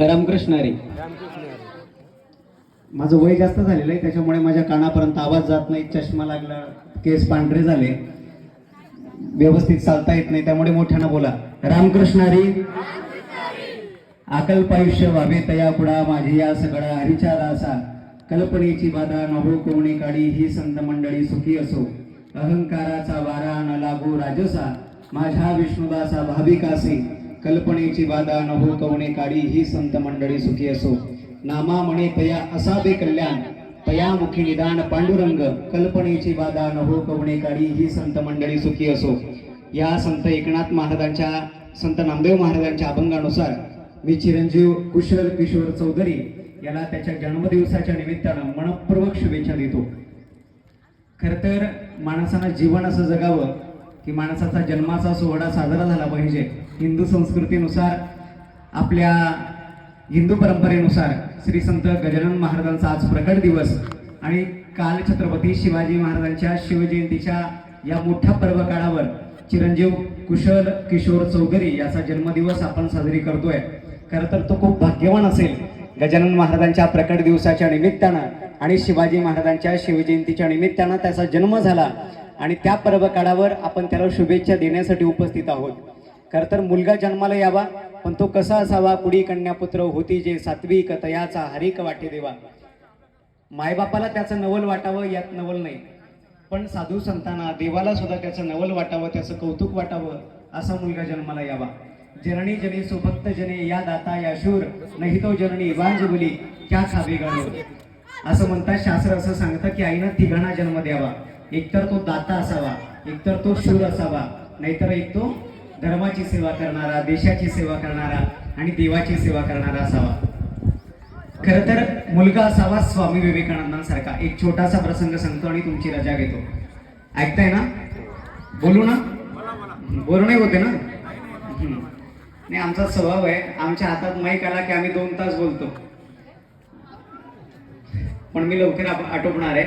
रामकृष्ण हरी. माझं वय जास्त झालेलं आहे त्याच्यामुळे माझ्या कानापर्यंत आवाज जात नाही चष्मा लागला केस पांढरे झाले. व्यवस्थित चालता येत नाही त्यामुळे मोठ्यानं बोला. रामकृष्ण हरी. अकल्पायुष्य व्हावे तया पुढा माझी या सगळा हरीचा दासा कल्पनेची बाधा नभो कोणी काळी ही संत मंडळी सुखी असो. अहंकाराचा वारा न लागू राजसा. माझ्या विष्णुदासा भाविकासी. कल्पनेची बाधा हो कवणे काळी ही संत मंडळी सुखी असो. नामा म्हणे तया असावे कल्याण तया मुखी निदान पांडुरंग कल्पनेची बाधा हो कवणे काळी ही संत मंडळी सुखी असो. या संत एकनाथ महाराजांच्या संत नामदेव महाराजांच्या अभंगानुसार मी चिरंजीव कुशल किशोर चौधरी याला त्याच्या जन्मदिवसाच्या निमित्तानं मनपूर्वक शुभेच्छा देतो. खर तर माणसानं जीवन असं जगावं की माणसाचा जन्माचा सोहळा साजरा झाला पाहिजे. हिंदू संस्कृतीनुसार आपल्या हिंदू परंपरेनुसार श्री संत गजानन महाराजांचा आज प्रकट दिवस आणि काल छत्रपती शिवाजी महाराजांच्या शिवजयंतीच्या या मोठ्या पर्व काळावर चिरंजीव कुशल किशोर चौधरी याचा जन्मदिवस आपण साजरी करतोय. खरं तर तो खूप भाग्यवान असेल. गजानन महाराजांच्या प्रकट दिवसाच्या निमित्तानं आणि शिवाजी महाराजांच्या शिवजयंतीच्या निमित्तानं त्याचा जन्म झाला. आणि त्या पर्व काळावर आपण त्याला शुभेच्छा देण्यासाठी उपस्थित आहोत. खरं तर मुलगा जन्माला यावा पण तो कसा असावा कुडी कन्यापुत्र होती जे सात्विक तयाचा हरिक वाटे देवा. मायबापाला त्याचं नवल वाटावं यात नवल नाही. पण साधू संतांना देवाला सुद्धा त्याचं नवल वाटावं त्याचं कौतुक वाटावं असा मुलगा जन्माला यावा. जननी जनी सुभक्त जने या दाता या शूर नाही तो जननी वांजबुली क्या खावे गाणो. असं म्हणतात शास्त्र असं सांगतं की आईनं तिघांना जन्म द्यावा. एकतर तो दाता असावा एकतर तो शूर असावा नाहीतर एक तो धर्माची सेवा करणारा देशाची सेवा करणारा आणि देवाची सेवा करणारा असावा. खर तर मुलगा असावा स्वामी विवेकानंदांसारखा. एक छोटासा प्रसंग सांगतो आणि तुमची रजा घेतो. ऐकताय ना? बोलू ना? बोलू नाही होते ना? नाही आमचा स्वभाव आहे. आमच्या हातात माईक आला की आम्ही दोन तास बोलतो. पण मी लवकर आटोपणार आहे.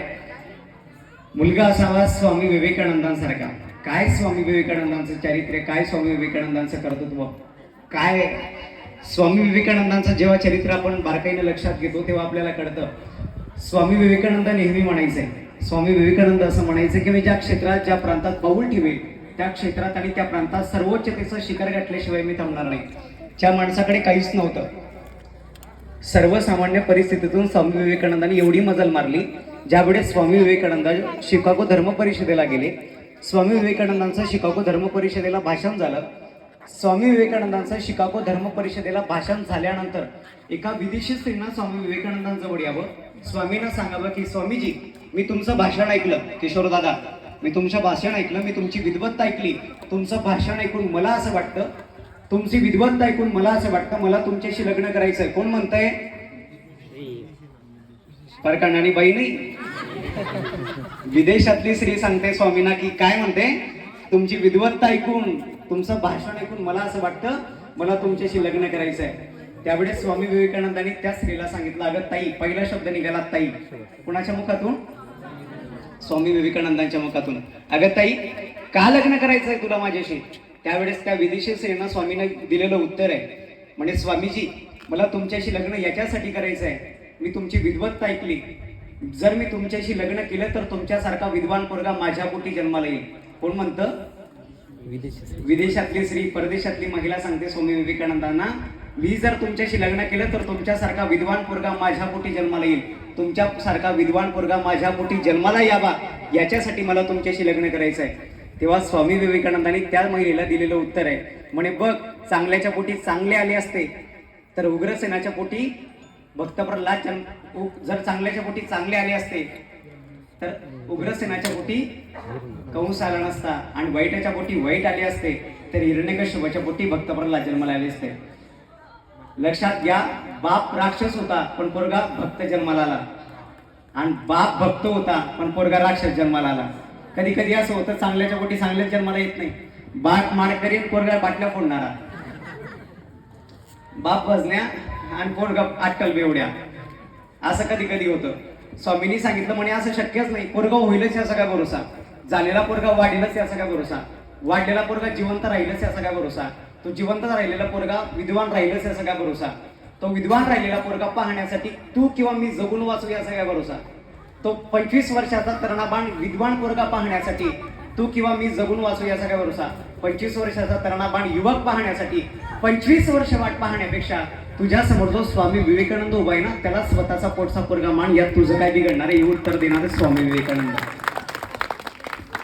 मुलगा असावा स्वामी विवेकानंदांसारखा. काय स्वामी विवेकानंदांचं चारित्र्य काय स्वामी विवेकानंदांचं कर्तृत्व? काय स्वामी विवेकानंदांचं जेव्हा चरित्र आपण बारकाईने लक्षात घेतो तेव्हा आपल्याला कळतं स्वामी विवेकानंद नेहमी म्हणायचे. स्वामी विवेकानंद असं म्हणायचं की मी ज्या क्षेत्रात ज्या प्रांतात पाऊल ठेवेल त्या क्षेत्रात आणि त्या प्रांतात सर्वोच्चतेचं शिखर गाठल्याशिवाय मी थांबणार नाही. त्या माणसाकडे काहीच नव्हतं. सर्वसामान्य परिस्थितीतून स्वामी विवेकानंदांनी एवढी मजल मारली ज्यावेळेस स्वामी विवेकानंद शिकागो धर्म परिषदेला गेले स्वामी विवेकानंदांचं शिकागो धर्म परिषदेला भाषण झालं. स्वामी विवेकानंदांचं शिकागो धर्म परिषदेला भाषण झाल्यानंतर एका विदेशी स्त्रीनं स्वामी विवेकानंदांजवळ यावं. स्वामींना सांगावं की स्वामीजी मी तुमचं भाषण ऐकलं किशोर दादा. मी तुमचं भाषण ऐकलं मी तुमची विद्वत्ता ऐकली. तुमचं भाषण ऐकून मला असं वाटतं. तुमची विद्वत्ता ऐकून मला असं वाटतं मला तुमच्याशी लग्न करायचंय. कोण म्हणतंय? परकांडानी बाई नाही. विदेशातली स्त्री सांगते स्वामींना की काय म्हणते? तुमची विद्वत्ता ऐकून तुमचं भाषण ऐकून मला असं वाटतं मला तुमच्याशी लग्न करायचंय. त्यावेळेस स्वामी विवेकानंदांनी त्या स्त्रीला सांगितलं अगं ताई पहिला शब्द निघाला ताई. कुणाच्या मुखातून? स्वामी विवेकानंदांच्या मुखातून. अगं ताई का लग्न करायचंय तुला माझ्याशी? त्यावेळेस त्या विदेशी स्त्रीनं स्वामीने दिलेलं उत्तर आहे. म्हणजे स्वामीजी मला तुमच्याशी लग्न याच्यासाठी करायचं आहे मी तुमची विद्वत्ता ऐकली. जर मी तुमच्याशी लग्न केलं तर तुमच्यासारखा विद्वान पोरगा माझ्या पोटी जन्माला येईल. कोण म्हणतं? विदेशातली. स्त्री परदेशातली महिला सांगते स्वामी विवेकानंदांना मी जर तुमच्याशी लग्न केलं तर तुमच्यासारखा विद्वान पोरगा माझ्या पोटी जन्माला येईल. तुमच्यासारखा विद्वान पोरगा माझ्या पोटी जन्माला यावा याच्यासाठी मला तुमच्याशी लग्न करायचं आहे तेव्हा स्वामी विवेकानंदांनी त्या महिलेला दिलेलं उत्तर आहे. म्हणे बघ चांगल्याच्या पोटी चांगले आले असते तर उग्रसेनाच्या पोटी भक्त प्रल्हाद जन्म जर चांगल्याच्या पोटी चांगले आले असते तर उग्रसेनाच्या पोटी कंस आला नसता आणि वाईटाच्या पोटी वाईट आले असते तर हिरण्यकश्यपाच्या पोटी भक्त प्रल्हाद जन्माला आले असते. लक्षात घ्या बाप राक्षस होता पण पोरगा भक्त जन्माला आला. आणि बाप भक्त होता पण पोरगा राक्षस जन्माला आला. कधी कधी असं होतं चांगल्याच्या पोटी चांगल्याच जन्माला येत नाही. बाप माडकरी पोरगा बाटल्या फोडणारा. बाप भजण्या आणि पोरगा आजकाल बेवड्या? असं कधी कधी होतं. स्वामींनी सांगितलं म्हणे असं शक्यच नाही. पोरगा होईलच याचा काय भरोसा? झालेला पोरगा वाढेलच याचा काय भरोसा? वाढलेला पोरगा जिवंत राहीलच याचा काय भरोसा? तो जिवंत राहिलेला पोरगा विद्वान राहीलच याचा काय भरोसा? तो विद्वान राहिलेला पोरगा पाहण्यासाठी तू किंवा मी जगून वाचू याचा काय भरोसा? तो पंचवीस वर्षाचा तरणाबाण विद्वान पोरगा पाहण्यासाठी तू किंवा मी जगून वाचू याचा काय भरोसा? पंचवीस वर्षाचा तरुणाबाण युवक पाहण्यासाठी पंचवीस वर्ष वाट पाहण्यापेक्षा तुझ्या समोर जो स्वामी विवेकानंद उभा आहे ना त्याला स्वतःचा पोटचा पोरगा मान यात तुझं काय बिघडणार आहे? हे उत्तर देणारे स्वामी विवेकानंद.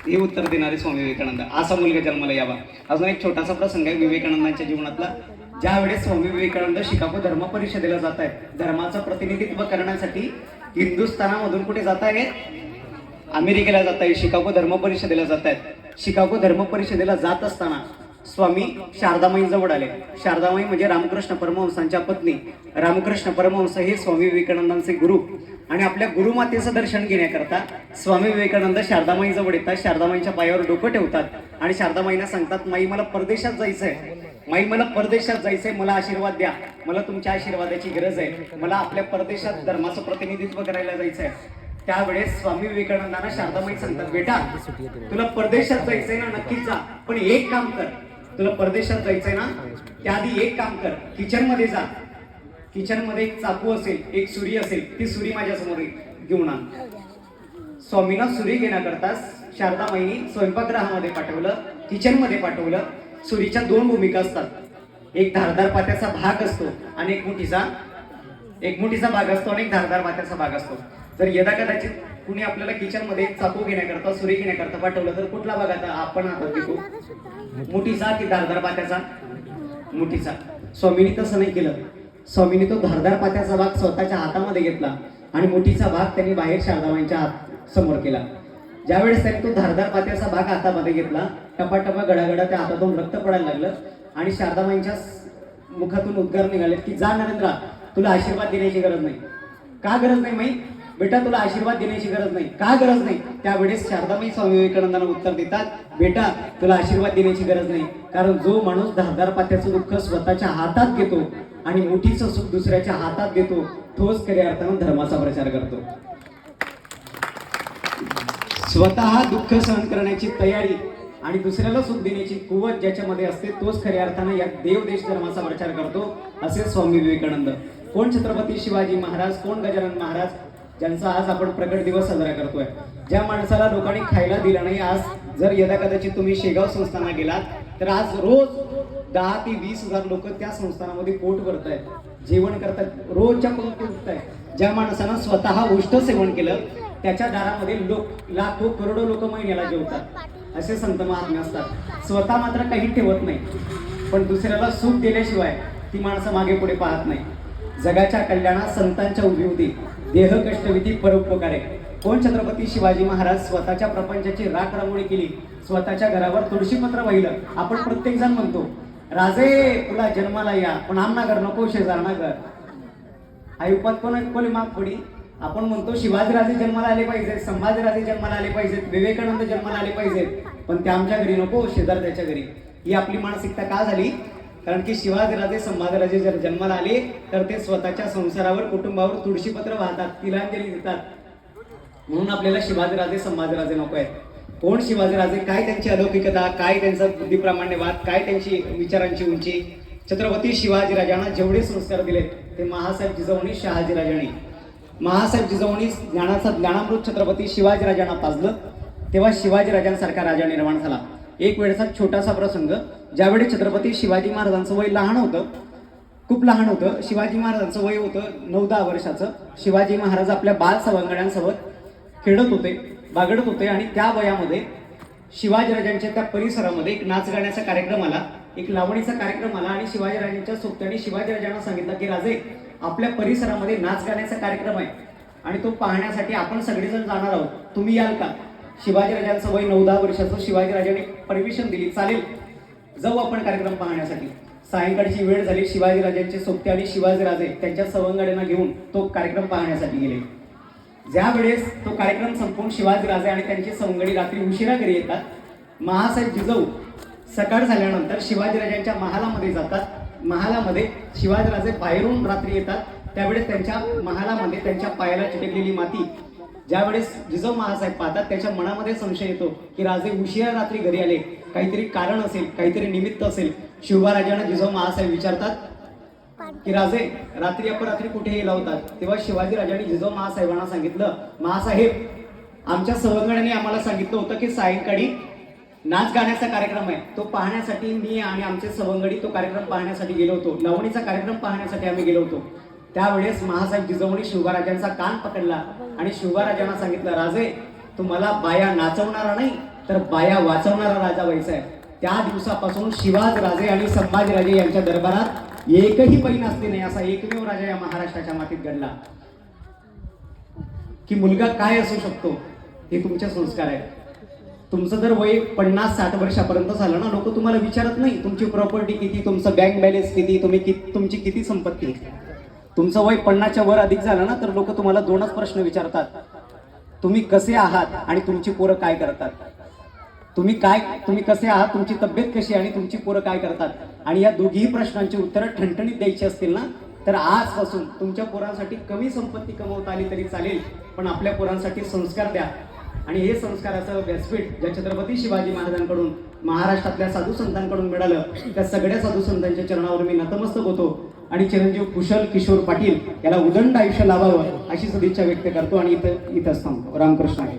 हे उत्तर देणारे स्वामी विवेकानंद. असा मुलगा जन्माला यावा. अजून एक छोटासा प्रसंग आहे विवेकानंदांच्या जीवनातला. ज्या वेळेस स्वामी विवेकानंद शिकागो धर्म परिषदेला जात आहेत धर्माचं प्रतिनिधित्व करण्यासाठी हिंदुस्थानामधून कुठे जात आहेत? अमेरिकेला जात आहे शिकागो धर्म परिषदेला जात आहेत. शिकागो धर्म परिषदेला जात असताना स्वामी शारदामाईंजवळ आले. शारदामाई म्हणजे रामकृष्ण परमहंसांच्या पत्नी. रामकृष्ण परमहंस हे स्वामी विवेकानंदांचे गुरु आणि आपल्या गुरुमातेचं दर्शन घेण्याकरता स्वामी विवेकानंद शारदामाई जवळ येतात. शारदामाईच्या पायावर डोकं ठेवतात आणि शारदामाईंना सांगतात माई मला परदेशात जायचंय. माई मला परदेशात जायचंय. मला आशीर्वाद द्या. मला तुमच्या आशीर्वादाची गरज आहे. मला आपल्या परदेशात धर्माचं प्रतिनिधित्व करायला जायचंय. त्यावेळेस स्वामी विवेकानंदांना शारदामाई सांगतात बेटा तुला परदेशात जायचंय ना नक्कीच जा. पण एक काम कर. तुला परदेशात जायचंय ना त्याआधी एक काम कर. किचनमध्ये जा. किचनमध्ये एक चाकू असेल एक सुरी असेल ती सुरी माझ्यासमोर घेऊन आण. स्वामींना सुरी घेण्याकरता शारदामाईनी स्वयंपाकगृहामध्ये पाठवलं किचनमध्ये पाठवलं. सुरीच्या दोन भूमिका असतात. एक धारदार पात्याचा भाग असतो आणि एक मुठीचा एक मुठीचा भाग असतो आणि एक धारदार पात्याचा भाग असतो. जर यदा कदाचित कुणी आपल्याला किचनमध्ये चाकू घेण्याकरता सुरी घेण्याकरता पाठवलं तर कुठला भाग आता आपण हातात घेतो मुठीचा की धारदार पात्याचा? मुठीचा. स्वामींनी तसं नाही केलं. स्वामींनी तो धारदार पात्याचा भाग स्वतःच्या हातामध्ये घेतला आणि मुठीचा भाग त्यांनी बाहेर शारदाबाईंच्या हात समोर केला. ज्यावेळेस त्यांनी तो धारदार पात्याचा भाग हातामध्ये घेतला टपाटपा गडागडा त्या हातातून रक्त पडायला लागलं आणि शारदाबाईंच्या मुखातून उद्गार निघाले की जा नरेंद्रा तुला आशीर्वाद देण्याची गरज नाही. का गरज नाही माई बेटा तुला आशीर्वाद देण्याची गरज नाही. का गरज नाही? त्यावेळेस शारदाबाई स्वामी विवेकानंदांना उत्तर देतात बेटा तुला आशीर्वाद देण्याची गरज नाही. कारण जो माणूस धारदार पात्याचं दुःख स्वतःच्या हातात घेतो आणि मोठीचं सुख दुसऱ्याच्या हातात देतो तोच खऱ्या अर्थानं धर्माचा प्रचार करतो. स्वतः दुःख सहन करण्याची तयारी आणि दुसऱ्याला सुख देण्याची कुवत ज्याच्यामध्ये असते तोच खऱ्या अर्थानं या देव देश धर्माचा प्रचार करतो असे स्वामी विवेकानंद. कोण छत्रपती शिवाजी महाराज कोण गजानन महाराज ज्यांचा आज आपण प्रकट दिवस साजरा करतोय. ज्या माणसाला लोकांनी खायला दिलं नाही आज जर यदा कदाचित तुम्ही शेगाव संस्थाना गेलात तर आज रोज दहा ते वीस हजार लोक त्या संस्थानामध्ये पोट भरतायत जेवण करतायत रोजच्या पंक्ती उठतायत. ज्या माणसानं स्वतः उष्ट सेवन केलं त्याच्या दारामध्ये लोक लाखो करोडो लोक महिन्याला जेवतात. असे संत महात्मे असतात. स्वतः मात्र काही ठेवत नाही पण दुसऱ्याला सुख दिल्याशिवाय ती माणसं मागे पुढे पाहत नाही. जगाच्या कल्याणात संतांच्या उभी होती. देह कष्टविधी परोपकारे. कोण छत्रपती शिवाजी महाराज स्वतःच्या प्रपंचाची राख रांगोळी केली स्वतःच्या घरावर तुळशीपत्र वाहिलं आपण प्रत्येक जण म्हणतो राजे तुला जन्माला या पण आमना घर नको शेजारना घर. आयुपात कोण कोणी माग पडी आपण म्हणतो शिवाजीराजे जन्माला आले पाहिजेत संभाजीराजे जन्माला आले पाहिजेत विवेकानंद जन्माला आले पाहिजेत पण ते आमच्या घरी नको शेजार त्याच्या घरी. ही आपली मानसिकता का झाली? कारण की शिवाजीराजे संभाजीराजे जर जन्माला आले तर ते स्वतःच्या संसारावर कुटुंबावर तुळशीपत्र वाहतात तिलांजली देतात. म्हणून आपल्याला शिवाजीराजे संभाजीराजे नको आहेत. कोण शिवाजीराजे? काय त्यांची अलौकिकता? काय त्यांचा बुद्धिप्रामाण्यवाद काय त्यांची विचारांची उंची? छत्रपती शिवाजीराजांना जेवढे संस्कार दिले ते महासाहेब जिजाऊनी शहाजीराजांनी. महासाहेब जिजाऊनी ज्ञानाचा ज्ञानामृत छत्रपती शिवाजीराजांना पाजलं तेव्हा शिवाजीराजांसारखा राजा निर्माण झाला. एक वेळेचा छोटासा प्रसंग. ज्यावेळी छत्रपती शिवाजी महाराजांचं वय लहान होतं खूप लहान होतं शिवाजी महाराजांचं वय होतं नऊ दहा वर्षाचं शिवाजी महाराज आपल्या बाल सवंगड्यांसोबत खेळत होते बागडत होते आणि त्या वयामध्ये शिवाजीराजांच्या त्या परिसरामध्ये एक नाच गाण्याचा कार्यक्रम आला एक लावणीचा कार्यक्रम आला आणि शिवाजीराजांच्या सोबत्याने शिवाजीराजांना सांगितलं की राजे आपल्या परिसरामध्ये नाच गाण्याचा कार्यक्रम आहे आणि तो पाहण्यासाठी आपण सगळेजण जाणार आहोत. तुम्ही याल का? शिवाजीराजांचं वय नऊ दहा वर्षाचं शिवाजीराजांनी परमिशन दिली. चालेल. जाऊ आपण कार्यक्रम पाहण्यासाठी. सायंकाळची वेळ झाली शिवाजीराजांचे सोबते आणि शिवाजीराजे त्यांच्या सवंगड्यांना घेऊन तो कार्यक्रम पाहण्यासाठी गेले. ज्यावेळेस तो कार्यक्रम संपून शिवाजीराजे आणि त्यांची सवंगडी रात्री उशिरा घरी येतात महासाहेब जिजाऊ सकाळ झाल्यानंतर शिवाजीराजांच्या महालामध्ये जातात. महालामध्ये शिवाजीराजे बाहेरून रात्री येतात. त्यावेळेस त्यांच्या महालामध्ये त्यांच्या पायाला चिटकलेली माती ज्यावेळेस जिजाऊ महासाहेब पाहतात त्याच्या मनामध्ये संशय येतो की राजे उशिरा रात्री घरी आले. काहीतरी कारण असेल काहीतरी निमित्त असेल. शिवबाराजांना जिजाऊ महासाहेब विचारतात की राजे रात्री अपरात्री कुठे गेला होतात तेव्हा शिवाजी राजांनी जिजाऊ महासाहेबांना सांगितलं महासाहेब आमच्या सवंगड्यांनी आम्हाला सांगितलं होतं की सायंकाळी नाच गाण्याचा कार्यक्रम आहे. तो पाहण्यासाठी मी आणि आमचे सवंगडी तो कार्यक्रम पाहण्यासाठी गेलो होतो. लावणीचा कार्यक्रम पाहण्यासाठी आम्ही गेलो होतो. त्यावेळेस महासाहेब जिजाऊने शिवबाराजांचा कान पकडला आणि शिवबाराजांना सांगितलं राजे तुम्हाला बाया नाचवणारा नाही तर बाया वाचवणारा राजा व्हायचा आहे. त्या दिवसापासून शिवाज राजे आणि संभाजीराजे यांच्या दरबारात एकही पैन असते नाही असा एकमेव राजा या महाराष्ट्राच्या मातीत घडला. की मुलगा काय असू शकतो हे तुमचे संस्कार आहेत. तुमचं जर वय पन्नास साठ वर्षापर्यंत झालं ना लोक तुम्हाला विचारत नाही तुमची प्रॉपर्टी किती तुमचं बँक बॅलन्स किती तुम्ही किती तुमची किती संपत्ती? तुमचं वय पन्नाच्या वर अधिक झालं ना तर लोक तुम्हाला दोनच प्रश्न विचारतात. तुम्ही कसे आहात आणि तुमची पोरं काय करतात? तुम्ही काय तुम्ही कसे आहात तुमची तब्येत कशी आणि तुमची पोरं काय करतात? आणि या दोघीही प्रश्नांची उत्तरं ठणठणीत द्यायची असतील ना तर आजपासून तुमच्या पोरांसाठी कमी संपत्ती कमवता आली तरी चालेल पण आपल्या पोरांसाठी संस्कार द्या. आणि हे संस्काराचं व्यासपीठ ज्या छत्रपती शिवाजी महाराजांकडून महाराष्ट्रातल्या साधू संतांकडून मिळालं त्या सगळ्या साधू संतांच्या चरणावर मी नतमस्तक होतो. आणि चिरंजीव कुशल किशोर पाटील याला उदंड आयुष्य लाभावं अशी सदिच्छा व्यक्त करतो आणि इथं इथंच थांबतो. रामकृष्ण आहे.